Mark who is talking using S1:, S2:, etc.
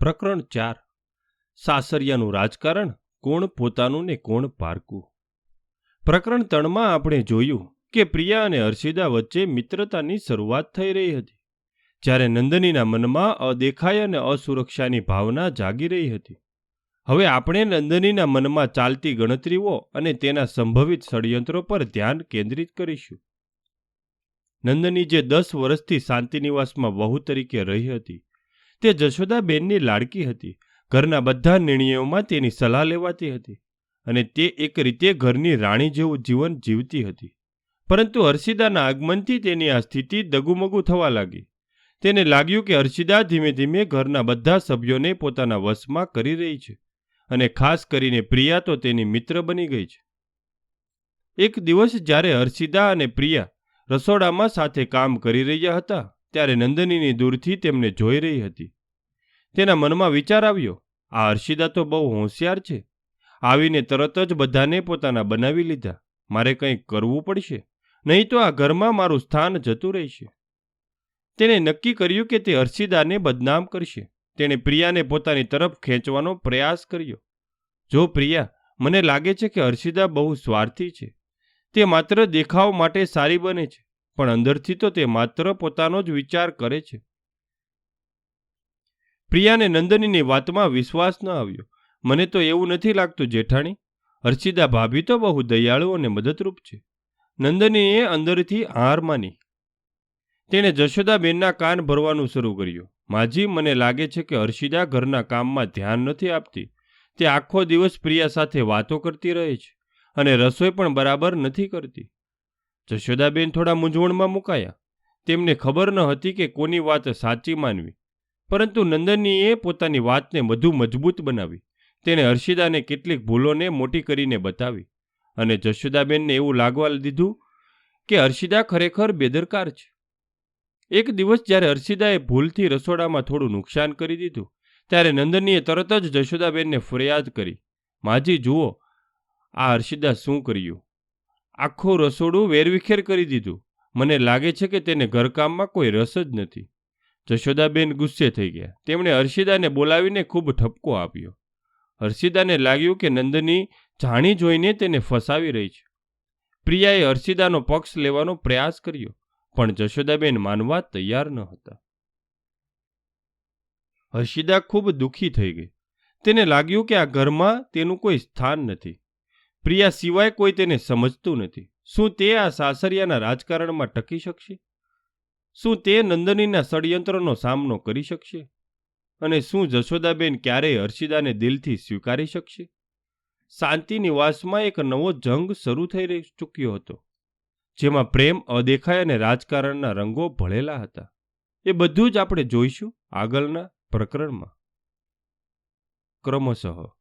S1: પ્રકરણ ચાર. સાસરિયાનું રાજકારણ, કોણ પોતાનું ને કોણ પારકું. પ્રકરણ ત્રણમાં આપણે જોયું કે પ્રિયા અને હર્ષિદા વચ્ચે મિત્રતાની શરૂઆત થઈ રહી હતી, જ્યારે નંદનીના મનમાં અદેખાય અને અસુરક્ષાની ભાવના જાગી રહી હતી. હવે આપણે નંદનીના મનમાં ચાલતી ગણતરીઓ અને તેના સંભવિત ષડયંત્રો પર ધ્યાન કેન્દ્રિત કરીશું. નંદની જે દસ વર્ષથી શાંતિનિવાસમાં વહુ તરીકે રહી હતી તે જશોદાબેનની લાડકી હતી. ઘરના બધા નિર્ણયોમાં તેની સલાહ લેવાતી હતી અને તે એક રીતે ઘરની રાણી જેવું જીવન જીવતી હતી. પરંતુ હર્ષિદાના આગમનથી તેની આ સ્થિતિ દગુમગુ થવા લાગી. તેને લાગ્યું કે હર્ષિદા ધીમે ધીમે ઘરના બધા સભ્યોને પોતાના વશમાં કરી રહી છે અને ખાસ કરીને પ્રિયા તો તેની મિત્ર બની ગઈ છે. એક દિવસ જ્યારે હર્ષિદા અને પ્રિયા રસોડામાં સાથે કામ કરી રહ્યા હતા ત્યારે નંદનીની દૂરથી તેમને જોઈ રહી હતી. તેના મનમાં વિચાર આવ્યો, આ હર્ષિદા તો બહુ હોશિયાર છે. આવીને તરત જ બધાને પોતાના બનાવી લીધા. મારે કંઈક કરવું પડશે. નહીં તો આ ઘરમાં મારું સ્થાન જતું રહેશે. તેણે નક્કી કર્યું કે તે હર્ષિદાને બદનામ કરશે. તેણે પ્રિયાને પોતાની તરફ ખેંચવાનો પ્રયાસ કર્યો. જો પ્રિયા, મને લાગે છે કે હર્ષિદા બહુ સ્વાર્થી છે. તે માત્ર દેખાવ માટે સારી બને છે. પણ અંદરથી તો તે માત્ર પોતાનો જ વિચાર કરે છે. પ્રિયાને નંદનીની વાતમાં વિશ્વાસ ન આવ્યો. મને તો એવું નથી લાગતું, જેઠાણી. હર્ષિદા ભાભી તો બહુ દયાળુ અને મદદરૂપ છે. નંદનીએ અંદરથી હાર માની. તેણે જશોદાબેનના કાન ભરવાનું શરૂ કર્યું. માજી, મને લાગે છે કે હર્ષિદા ઘરના કામમાં ધ્યાન નથી આપતી. તે આખો દિવસ પ્રિયા સાથે વાતો કરતી રહે છે અને રસોઈ પણ બરાબર નથી કરતી. જશોદાબેન થોડા મૂંઝવણમાં મુકાયા. તેમને ખબર ન હતી કે કોની વાત સાચી માનવી. પરંતુ નંદનીએ પોતાની વાતને વધુ મજબૂત બનાવી. તેણે હર્ષિદાને કેટલીક ભૂલોને મોટી કરીને બતાવી. અને જશોદાબેનને એવું લાગવા દીધું કે હર્ષિદા ખરેખર બેદરકાર છે. એક દિવસ જ્યારે હર્ષિદાએ ભૂલથી રસોડામાં થોડું નુકસાન કરી દીધું, ત્યારે નંદનીએ તરત જ જશોદાબેનને ફરિયાદ કરી. માજી, જુઓ, આ હર્ષિદા શું કર્યું? આખું રસોડું વેરવિખેર કરી દીધું. મને લાગે છે કે તેને ઘરકામમાં કોઈ રસ જ નથી. જશોદાબેન ગુસ્સે થઈ ગયા. તેમણે હર્ષિદાને બોલાવીને ખૂબ ઠપકો આપ્યો. હર્ષિદાને લાગ્યું કે નંદની જાણી જોઈને તેને ફસાવી રહી છે. પ્રિયાએ હર્ષિદાનો પક્ષ લેવાનો પ્રયાસ કર્યો, પણ જશોદાબેન માનવા તૈયાર ન હતા. હર્ષિદા ખૂબ દુઃખી થઈ ગઈ. તેને લાગ્યું કે આ ઘરમાં તેનું કોઈ સ્થાન નથી. પ્રિયા સિવાય કોઈ તેને સમજતું નથી. શું તે આ સાસરિયાના રાજકારણમાં ટકી શકશે? શું તે નંદનીના ષડયંત્રનો સામનો કરી શકશે? અને શું જશોદાબેન ક્યારેય હર્ષિદાને દિલથી સ્વીકારી શકશે? શાંતિ નિવાસમાં એક નવો જંગ શરૂ થઈ રહી ચૂક્યો હતો, જેમાં પ્રેમ અદેખાય અને રાજકારણના રંગો ભળેલા હતા. એ બધું જ આપણે જોઈશું આગળના પ્રકરણમાં. ક્રમશઃ